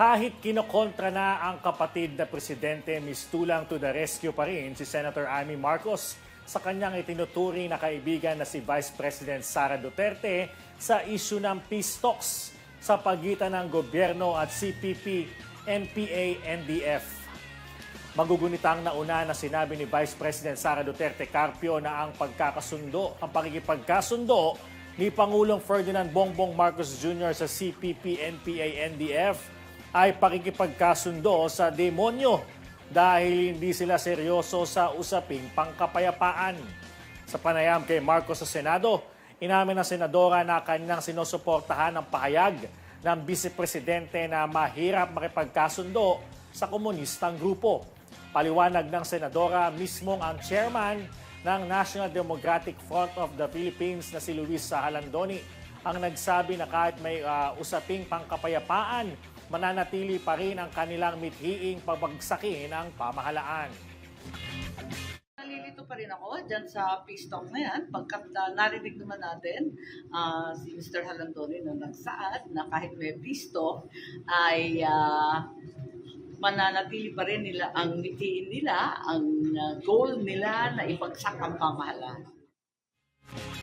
Kahit kinokontra na ang kapatid na presidente, mistulang to the rescue pa rin si Senator Amy Marcos sa kanyang itinuturing na kaibigan na si Vice President Sara Duterte sa isyu ng peace talks sa pagitan ng gobyerno at CPP, NPA, NDF. Magugunitang nauna na sinabi ni Vice President Sara Duterte Carpio na ang pagkakasundo, ang pakikipagkasundo ni Pangulong Ferdinand Bongbong Marcos Jr. sa CPP, NPA, NDF ay pakikipagkasundo sa demonyo dahil hindi sila seryoso sa usaping pangkapayapaan. Sa panayam kay Marcos sa Senado, inamin ng senadora na kanyang sinusuportahan ang pahayag ng Vice Presidente na mahirap makipagkasundo sa komunistang grupo. Paliwanag ng senadora mismong ang chairman ng National Democratic Front of the Philippines na si Luis Halandoni ang nagsabi na kahit may ah, usaping pangkapayapaan, mananatili pa rin ang kanilang mithiing pabagsakin ang pamahalaan. Nalilito pa rin ako dyan sa peace talk na yan. Pagkat uh, narinig naman natin ah, si Mr. Halandoni na nagsaad na kahit may peace talk ay ah, mananatili pa rin nila ang mitiin nila, ang ah, goal nila na ipagsak ang pamahalaan.